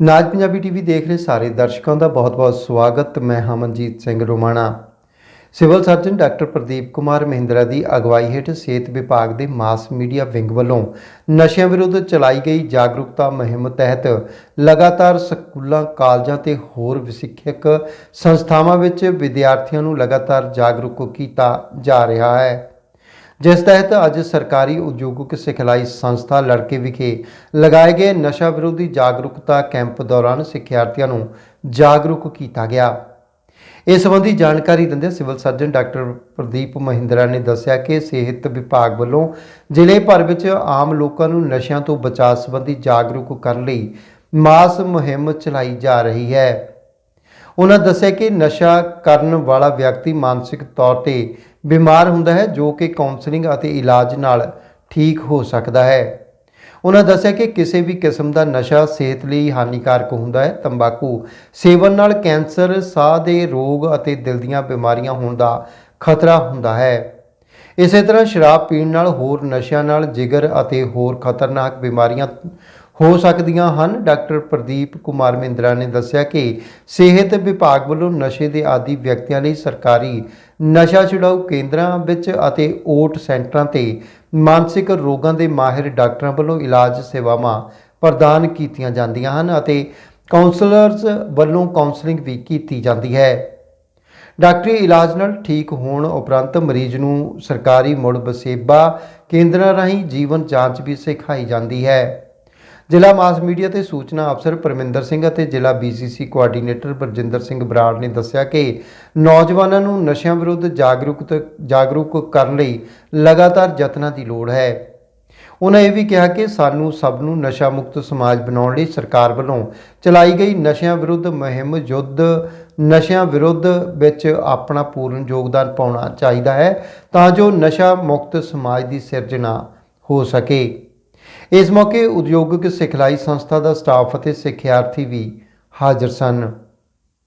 ਨਾਜ Punjabi TV ਦੇਖ ਰਹੇ ਸਾਰੇ ਦਰਸ਼ਕਾਂ ਦਾ ਬਹੁਤ-ਬਹੁਤ ਸਵਾਗਤ। ਮੈਂ Hamanjit Singh Romana. Civil surgeon doctor Pradeep Kumar Mahindra ਦੀ ਅਗਵਾਈ ਹੇਠ ਸਿਹਤ ਵਿਭਾਗ ਦੇ ਮਾਸ ਮੀਡੀਆ ਵਿੰਗ ਵੱਲੋਂ ਨਸ਼ਿਆਂ ਵਿਰੁੱਧ ਚਲਾਈ ਗਈ ਜਾਗਰੂਕਤਾ ਮੁਹਿੰਮ ਤਹਿਤ ਲਗਾਤਾਰ ਸਕੂਲਾਂ, ਕਾਲਜਾਂ ਤੇ ਹੋਰ ਵਿਸਿੱਖਿਅਕ ਸੰਸਥਾਵਾਂ ਵਿੱਚ ਵਿਦਿਆਰਥੀਆਂ ਨੂੰ ਲਗਾਤਾਰ ਜਾਗਰੂਕ ਕੀਤਾ ਜਾ ਰਿਹਾ ਹੈ। ਜਿਸ ਤਹਿਤ ਅੱਜ ਸਰਕਾਰੀ ਉਦਯੋਗਿਕ ਸਿਖਲਾਈ ਸੰਸਥਾ ਲੜਕੇ ਵਿਖੇ ਲਗਾਏ ਗਏ ਨਸ਼ਾ ਵਿਰੋਧੀ ਜਾਗਰੂਕਤਾ ਕੈਂਪ ਦੌਰਾਨ ਸਿੱਖਿਆਰਥੀਆਂ ਨੂੰ ਜਾਗਰੂਕ ਕੀਤਾ ਗਿਆ। ਇਸ ਸੰਬੰਧੀ ਜਾਣਕਾਰੀ ਦਿੰਦੇ civil surgeon doctor Pradeep Mahindra ਨੇ ਦੱਸਿਆ ਕਿ ਸਿਹਤ ਵਿਭਾਗ ਵੱਲੋਂ ਜ਼ਿਲ੍ਹੇ ਭਰ ਵਿੱਚ ਆਮ ਲੋਕਾਂ ਨੂੰ ਨਸ਼ਿਆਂ ਤੋਂ ਬਚਾਅ ਸੰਬੰਧੀ ਜਾਗਰੂਕ ਕਰਨ ਲਈ ਮਾਸ ਮੁਹਿੰਮ ਚਲਾਈ ਜਾ ਰਹੀ ਹੈ। ਉਹਨਾਂ ਦੱਸਿਆ ਕਿ ਨਸ਼ਾ ਕਰਨ ਵਾਲਾ ਵਿਅਕਤੀ ਮਾਨਸਿਕ ਤੌਰ ਤੇ ਬਿਮਾਰ ਹੁੰਦਾ ਹੈ, ਜੋ ਕਿ ਕਾਉਂਸਲਿੰਗ ਅਤੇ ਇਲਾਜ ਨਾਲ ਠੀਕ ਹੋ ਸਕਦਾ ਹੈ। ਉਹਨਾਂ ਦੱਸਿਆ ਕਿ ਕਿਸੇ ਵੀ ਕਿਸਮ ਦਾ ਨਸ਼ਾ ਸਿਹਤ ਲਈ ਹਾਨੀਕਾਰਕ ਹੁੰਦਾ ਹੈ। ਤੰਬਾਕੂ ਸੇਵਨ ਨਾਲ ਕੈਂਸਰ, ਸਾਹ ਦੇ ਰੋਗ ਅਤੇ ਦਿਲ ਦੀਆਂ ਬਿਮਾਰੀਆਂ ਹੋਣ ਦਾ ਖਤਰਾ ਹੁੰਦਾ ਹੈ। ਇਸੇ ਤਰ੍ਹਾਂ ਸ਼ਰਾਬ ਪੀਣ ਨਾਲ ਹੋਰ ਨਸ਼ਿਆਂ ਨਾਲ ਜਿਗਰ ਅਤੇ ਹੋਰ ਖਤਰਨਾਕ ਬਿਮਾਰੀਆਂ ਹੋ ਸਕਦੀਆਂ ਹਨ। ਡਾਕਟਰ ਪ੍ਰਦੀਪ ਕੁਮਾਰ ਮਹਿੰਦਰਾ ਨੇ ਦੱਸਿਆ ਕਿ ਸਿਹਤ ਵਿਭਾਗ ਵੱਲੋਂ ਨਸ਼ੇ ਦੇ ਆਦੀ ਵਿਅਕਤੀਆਂ ਲਈ ਸਰਕਾਰੀ ਨਸ਼ਾ ਛੁਡਾਊ ਕੇਂਦਰਾਂ ਵਿੱਚ ਅਤੇ ਓਟ ਸੈਂਟਰਾਂ ਤੇ ਮਾਨਸਿਕ ਰੋਗਾਂ ਦੇ ਮਾਹਿਰ ਡਾਕਟਰਾਂ ਵੱਲੋਂ ਇਲਾਜ ਸੇਵਾਵਾਂ ਪ੍ਰਦਾਨ ਕੀਤੀਆਂ ਜਾਂਦੀਆਂ ਹਨ ਅਤੇ ਕਾਉਂਸਲਰਸ ਵੱਲੋਂ ਕਾਉਂਸਲਿੰਗ ਵੀ ਕੀਤੀ ਜਾਂਦੀ ਹੈ। ਡਾਕਟਰੀ ਇਲਾਜ ਨਾਲ ਠੀਕ ਹੋਣ ਉਪਰੰਤ ਮਰੀਜ਼ ਨੂੰ ਸਰਕਾਰੀ ਮੁੜ ਬਸੇਬਾ ਕੇਂਦਰਾਂ ਰਾਹੀਂ ਜੀਵਨ ਜਾਂਚ ਵੀ ਸਿਖਾਈ ਜਾਂਦੀ ਹੈ। ਜ਼ਿਲ੍ਹਾ ਮਾਸ ਮੀਡੀਆ ਤੇ ਸੂਚਨਾ ਅਫਸਰ ਪਰਮਿੰਦਰ ਸਿੰਘ ਅਤੇ ਜ਼ਿਲ੍ਹਾ ਬੀਸੀਸੀ ਕੋਆਰਡੀਨੇਟਰ ਬਰਜਿੰਦਰ ਸਿੰਘ ਬਰਾੜ ਨੇ ਦੱਸਿਆ ਕਿ ਨੌਜਵਾਨਾਂ ਨੂੰ ਨਸ਼ਿਆਂ ਵਿਰੁੱਧ ਜਾਗਰੂਕ ਜਾਗਰੂਕ ਕਰਨ ਲਈ ਲਗਾਤਾਰ ਯਤਨਾਂ ਦੀ ਲੋੜ ਹੈ। ਉਹਨਾਂ ਇਹ ਵੀ ਕਿਹਾ ਕਿ ਸਾਨੂੰ ਸਭ ਨੂੰ ਨਸ਼ਾ ਮੁਕਤ ਸਮਾਜ ਬਣਾਉਣ ਲਈ ਸਰਕਾਰ ਵੱਲੋਂ ਚਲਾਈ ਗਈ ਨਸ਼ਿਆਂ ਵਿਰੁੱਧ ਮੁਹਿੰਮ ਯੁੱਧ, ਨਸ਼ਿਆਂ ਵਿਰੁੱਧ ਵਿੱਚ ਆਪਣਾ ਪੂਰਨ ਯੋਗਦਾਨ ਪਾਉਣਾ ਚਾਹੀਦਾ ਹੈ ਤਾਂ ਜੋ ਨਸ਼ਾ ਮੁਕਤ ਸਮਾਜ ਦੀ ਸਿਰਜਣਾ ਹੋ ਸਕੇ। ਇਸ ਮੌਕੇ ਉਦਯੋਗਿਕ ਸਿਖਲਾਈ ਸੰਸਥਾ ਦਾ ਸਟਾਫ ਅਤੇ ਸਿੱਖਿਆਰਥੀ ਵੀ ਹਾਜ਼ਰ ਸਨ।